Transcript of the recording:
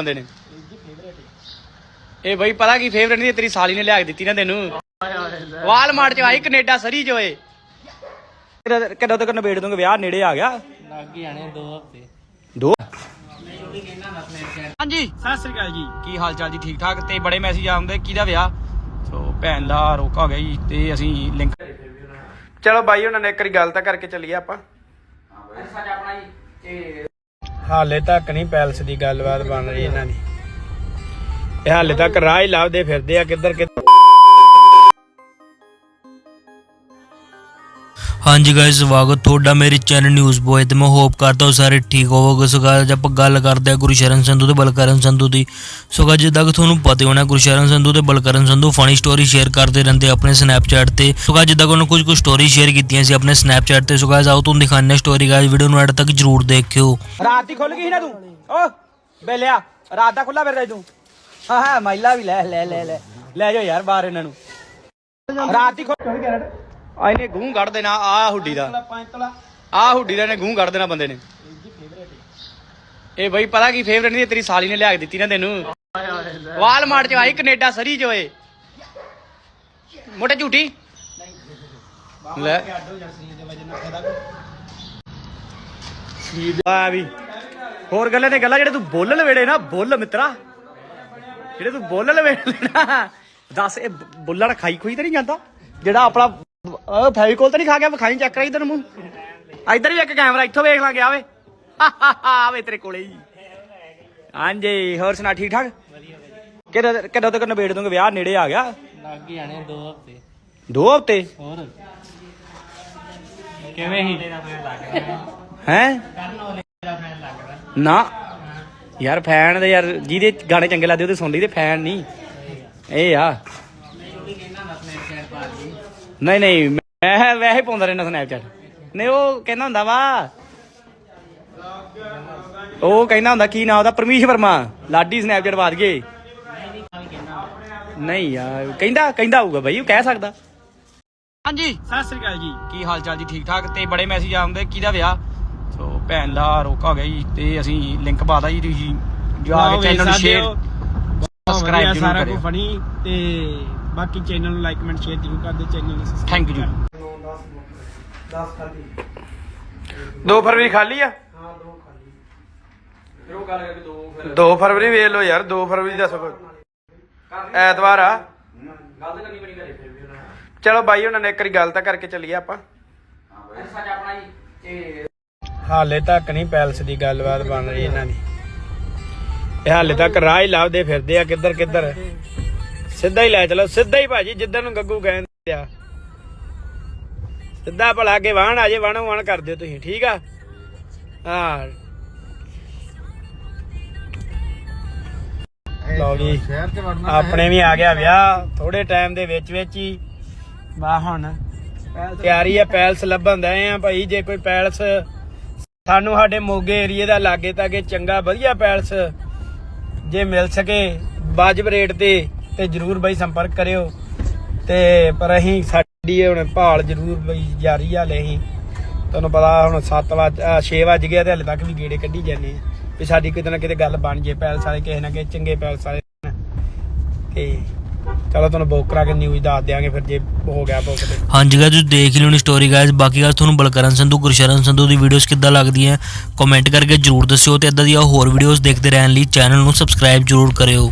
ਬੰਦੇ ਨੇ। ਇਹ ਬਈ ਪਤਾ ਕੀ ਫੇਵਰੇਟ ਨਹੀਂ ਤੇਰੀ ਸਾਲੀ ਨੇ ਲਿਆ ਕੇ ਦਿੱਤੀ ਨਾ ਤੈਨੂੰ। ਵਾਲਮਾਰਟ ਚ ਆਈ ਕੈਨੇਡਾ ਸਰੀ ਚ ਓਏ। ਕਦੋਂ ਤੱਕ ਨਵੇੜ ਦੂੰਗੇ? ਵਿਆਹ ਨੇੜੇ ਆ ਗਿਆ। ਲੱਗ ਹੀ ਆਣੇ 2 ਹਫ਼ਤੇ। ਦੋ? ਹਾਂਜੀ। ਸਤਿ ਸ੍ਰੀ ਅਕਾਲ ਜੀ। ਕੀ ਹਾਲ ਚਾਲ ਜੀ? ਠੀਕ ਠਾਕ? ਤੇ ਬੜੇ ਮੈਸੇਜ ਆਉਂਦੇ ਕਿਹਦਾ ਵਿਆਹ? ਸੋ ਭੈਣ ਦਾ ਰੋਕਾ ਹੋ ਗਿਆ ਜੀ ਤੇ ਅਸੀਂ ਲਿੰਕ ਚਲੋ ਬਾਈ ਉਹਨਾਂ ਨੇ ਇੱਕ ਵਾਰੀ ਗੱਲ ਤਾਂ ਕਰਕੇ ਚੱਲੀਏ ਆਪਾਂ। ਹਾਲੇ ਤੱਕ ਨਹੀਂ ਪੈਲਸ ਦੀ ਗੱਲਬਾਤ ਬਣ ਰਹੀ ਇਹਨਾਂ ਦੀ। ਇਹ ਹਾਲੇ ਤੱਕ ਰਾਹ ਹੀ ਲੱਭਦੇ ਫਿਰਦੇ ਆ ਕਿੱਧਰ ਕਿੱਧਰ ਹਾਂਜੀ ਗਾਇਸ ਸਵਾਗਤ ਤੁਹਾਡਾ ਮੇਰੇ ਚੈਨਲ ਨਿਊਜ਼ ਬੋਏ ਤੇ। ਮੈਂ ਹੋਪ ਕਰਦਾ ਹਾਂ ਸਾਰੇ ਠੀਕ ਹੋਵੋਗੇ। ਸੋ guys, ਆਪਾਂ ਗੱਲ ਕਰਦੇ ਹਾਂ ਗੁਰਸ਼ਰਨ ਸੰਧੂ ਤੇ ਬਲਕਰਨ ਸੰਧੂ ਦੀ। ਸੋ guys, ਜਿੱਦਾਂ ਕਿ ਤੁਹਾਨੂੰ ਪਤਾ ਹੋਣਾ ਗੁਰਸ਼ਰਨ ਸੰਧੂ ਤੇ Balkaran Sandhu funny story share ਕਰਦੇ ਰਹਿੰਦੇ ਆਪਣੇ ਸਨੈਪਚੈਟ ਤੇ। ਸੋ guys, ਜਿੱਦਾਂ ਕਿ ਉਹਨਾਂ ਕੁਝ ਕੁ ਸਟੋਰੀ ਸ਼ੇਅਰ ਕੀਤੀਆਂ ਸੀ ਆਪਣੇ ਸਨੈਪਚੈਟ ਤੇ। ਸੋ guys, ਆਓ ਤੁਹਾਨੂੰ ਦਿਖਾਉਂਦੇ ਸਟੋਰੀ ਗਾਇਸ ਵੀਡੀਓ ਨੂੰ ਐਡ ਤੱਕ ਜਰੂਰ ਦੇਖਿਓ। ਰਾਤ ਦੀ ਖੁੱਲ ਗਈ ਸੀ ਨਾ ਤੂੰ? ਓ ਬੇਲਿਆ ਰਾਤ ਦਾ ਖੁੱਲਾ ਫਿਰਦਾ ਤੂੰ। ਹਾਂ ਹਾਂ ਮਹਿਲਾ ਵੀ ਲੈ ਲੈ ਲੈ ਲੈ। ਲੈ ਜਾਓ ਯਾਰ ਬਾਹਰ ਇਹਨਾਂ ਨੂੰ। ਰਾਤ ਦੀ ਖੁੱਲ ਆ ਇਹਨੇ ਗੂੰ ਕੱਢ ਦੇਣਾ ਆ ਹੁੱਡੀ ਦਾ। ਆ ਹੁੱਡੀ ਦਾ ਇਹਨੇ ਗੂੰ ਕੱਢ ਦੇਣਾ ਬੰਦੇ ਨੇ। ਇਹ ਬਈ ਪਤਾ ਕੀ ਫੇਵਰੇਟ ਨਹੀਂ ਤੇਰੀ ਸਾਲੀ ਨੇ ਲਿਆ ਕੇ ਦਿੱਤੀ ਨਾ ਤੈਨੂੰ। ਵਾਲਮਾਰਟ ਚ ਆਈ ਕੈਨੇਡਾ ਸਰੀ ਚ ਓਏ। ਮੋਟੇ ਝੂਠੀ। ਲੈ। ਆ ਵੀ। ਹੋਰ ਗੱਲਾਂ ਨੇ ਗੱਲਾਂ ਜਿਹੜੇ ਤੂੰ ਬੋਲ ਲਵੇੜੇ ਨਾ ਬੋਲ ਮਿੱਤਰਾ। ਜਿਹੜੇ ਤੂੰ ਬੋਲ ਲਵੇੜੇ ਨਾ ਦੱਸ ਇਹ ਬੁੱਲੜ ਖਾਈ ਖੋਈ ਤਾਂ ਨਹੀਂ ਜਾਂਦਾ? ਜਿਹੜਾ ਆਪਣਾ ਉਹ ਫੈਵੀਕੋਲ ਤਾਂ ਨਹੀਂ ਖਾ ਗਿਆ ਵਿਖਾਈ ਚੈੱਕ ਕਰਾ ਇਧਰ ਮੂੰਹ। ਇਧਰ ਵੀ ਇੱਕ ਕੈਮਰਾ ਇੱਥੋਂ ਵੇਖ ਲਾਂਗੇ ਆਵੇ। ਆਵੇ ਤੇਰੇ ਕੋਲੇ ਹੀ ਹਾਂਜੀ ਹੋਰ ਸੁਣਾ ਠੀਕ ਠਾਕ? ਕਿਦੋਂ ਕਦੋਂ ਤੱਕ ਨਵੇੜ ਦੂੰਗੇ? ਵਿਆਹ ਨੇੜੇ ਆ ਗਿਆ। ਲੱਗ ਹੀ ਆਣੇ 2 ਹਫ਼ਤੇ। ਦੋ ਹਫ਼ਤੇ? ਹੋਰ? ਕਿਵੇਂ ਹੀ? ਹੈ ਨਾ ਯਾਰ ਫੈਨ ਦੇ ਯਾਰ ਜਿਹਦੇ ਗਾਣੇ ਚੰਗੇ ਲੱਗਦੇ ਉਹਦੇ ਸੁਣ ਲਈ ਤੇ ਫੈਨ ਨਹੀਂ। ਇਹ ਆ। ਨਹੀਂ ਨਹੀਂ ਮੈਂ ਵੈਸੇ ਪਾਉਂਦਾ ਰਹਿਣਾ ਸਨੈਪਚੈਟ ਨਹੀਂ ਉਹ ਕਹਿੰਦਾ ਹੁੰਦਾ ਵਾ। ਉਹ ਕਹਿੰਦਾ ਹੁੰਦਾ ਕੀ ਨਾਮ ਉਹਦਾ? ਪਰਮੇਸ਼ ਵਰਮਾ। ਲਾਡੀ ਸਨੈਪਚੈਟ ਬਾਦ ਗਏ। ਨਹੀਂ ਯਾਰ ਕਹਿੰਦਾ ਕਹਿੰਦਾ ਹੋਊਗਾ ਬਈ ਉਹ ਕਹਿ ਸਕਦਾ। ਹਾਂਜੀ। ਸਤਿ ਸ੍ਰੀ ਅਕਾਲ ਜੀ। ਕੀ ਹਾਲ ਚਾਲ ਜੀ? ਠੀਕ ਠਾਕ ਤੇ ਬੜੇ ਮੈਸੇਜ ਆਉਂਦੇ ਕਿਹਦਾ ਵਿਆਹ? ਸੋ ਭੈਣ ਦਾ ਰੋਕਾ ਹੋ ਗਿਆ ਜੀ ਤੇ ਅਸੀਂ ਲਿੰਕ ਪਾਦਾ ਜੀ ਤੁਸੀਂ ਜਾ ਕੇ ਚੈਨਲ ਨੂੰ ਸ਼ੇਅਰ ਸਬਸਕ੍ਰਾਈਬ ਜ਼ਰੂਰ ਸਾਰਾ ਕਰਿਓ। ਕੁਝ ਤੇ ਬਾਕੀ ਚੈਨਲ ਨੂੰ ਲਾਈਕ ਕਮੈਂਟ ਸ਼ੇਅਰ ਜ਼ਰੂਰ ਕਰਦੇ ਚੈਨਲ ਨੂੰ ਥੈਂਕ ਯੂ। 10 ਖਾਲੀ। 2 ਫਰਵਰੀ ਖਾਲੀ ਆ? ਹਾਂ 2 ਖਾਲੀ। ਫਿਰ ਉਹ ਗੱਲ ਕਰਕੇ 2 ਫਿਰ 2 ਫਰਵਰੀ ਵੇਖ ਲਓ ਯਾਰ 2 ਫਰਵਰੀ ਦਾ ਸਗੋਂ ਐਤਵਾਰ ਆ। ਗੱਲ ਕਰਨੀ ਬਣੀ ਘਰੇ ਫਿਰ ਵੀ ਉਹਨਾਂ ਚਲੋ ਬਾਈ ਉਹਨਾਂ ਨੇ ਇੱਕ ਵਾਰੀ ਗੱਲ ਤਾਂ ਕਰਕੇ ਚੱਲੀਏ ਆਪਾਂ। ਸੱਚ ਆਪਣਾ ਜੀ ਹਾਲੇ ਤੱਕ ਨਹੀਂ ਪੈਲਸ ਦੀ ਗੱਲਬਾਤ ਬਣ ਰਹੀ ਇਹਨਾਂ ਦੀ। ਇਹ ਹਾਲੇ ਤੱਕ ਰਾਹ ਹੀ ਲੱਭਦੇ ਫਿਰਦੇ ਆ ਕਿੱਧਰ ਕਿੱਧਰ ਸਿੱਧਾ ਹੀ ਲੈ ਚਲੋ ਸਿੱਧਾ ਹੀ ਭਾਜੀ ਜਿੱਧਰ ਨੂੰ ਗੱਗੂ ਕਹਿੰਦੇ ਆ ਸਿੱਧਾ ਭਲਾ ਕੇ ਵਾਹਣ ਆ ਜੇ ਵਾਣੋ ਵਾਣ ਕਰ ਦਿਓ ਤੁਸੀਂ, ਠੀਕ ਆ? ਹਾਂ। ਲਓ ਜੀ, ਆਪਣੇ ਵੀ ਆ ਗਿਆ ਵਿਆਹ ਥੋੜੇ ਟਾਈਮ ਦੇ ਵਿੱਚ ਵਿੱਚ ਹੀ ਵਾ ਹੁਣ ਤਿਆਰੀ ਆ, ਪੈਲਸ ਲੱਭਣ ਦਏ ਆ ਭਾਈ, ਜੇ ਕੋਈ ਪੈਲਸ ਸਾਨੂੰ ਸਾਡੇ ਮੋਗੇ ਏਰੀਏ ਦਾ ਲਾਗੇ ਤਾਗੇ ਚੰਗਾ ਵਧੀਆ ਪੈਲਸ ਜੇ ਮਿਲ ਸਕੇ, ਵਾਜਬ ਰੇਟ ਤੇ ਤੇ ਜਰੂਰ ਬਈ ਸੰਪਰਕ ਕਰਿਓ। ਤੇ ਪਰ ਅਸੀਂ ਸਾਡੀ ਹੁਣ ਭਾਲ ਜਰੂਰ ਬਈ ਜਾਰੀ ਆ ਲੈ ਅਸੀਂ ਤੁਹਾਨੂੰ ਪਤਾ ਹੁਣ 7 ਵਜ 6 ਵਜ ਗਿਆ ਤੇ ਹਲੇ ਤੱਕ ਵੀ ਗੇੜੇ ਕੱਢੀ ਜਾਂਦੇ ਵੀ ਸਾਡੀ ਕਿਤੇ ਨਾ ਕਿਤੇ ਗੱਲ ਬਣ ਜੇ, ਪੈਲਸ ਵਾਲੇ ਕਿਸੇ ਨਾ ਕਿਸੇ ਚੰਗੇ ਪੈਲਸ ਵਾਲੇ ਤੇ ਚਲੋ ਤੁਹਾਨੂੰ ਬੁੱਕ ਕਰਾ ਕੇ ਨਿਊਜ਼ ਦੱਸ ਦਿਆਂਗੇ ਫਿਰ ਜੇ ਹੋ ਗਿਆ ਬੁੱਕ ਤੇ। ਹਾਂਜੀ ਗਾਇਸ ਤੁਸੀਂ ਦੇਖ ਲਿਓ ਨੀ ਸਟੋਰੀ ਗਾਇਜ਼ ਬਾਕੀ ਗੱਲ ਤੁਹਾਨੂੰ ਬਲਕਰਨ ਸੰਧੂ, ਗੁਰਸ਼ਰਨ ਸੰਧੂ ਦੀ ਵੀਡੀਓਜ਼ ਕਿੱਦਾਂ ਲੱਗਦੀਆਂ ਕਮੈਂਟ ਕਰਕੇ ਜਰੂਰ ਦੱਸਿਓ ਤੇ ਇਦਾਂ ਦੀਆਂ ਹੋਰ ਵੀਡੀਓਜ਼ ਦੇਖਦੇ ਰਹਿਣ ਲਈ ਚੈਨਲ ਨੂੰ ਸਬਸਕ੍ਰਾਈਬ ਜਰੂਰ ਕਰਿਓ।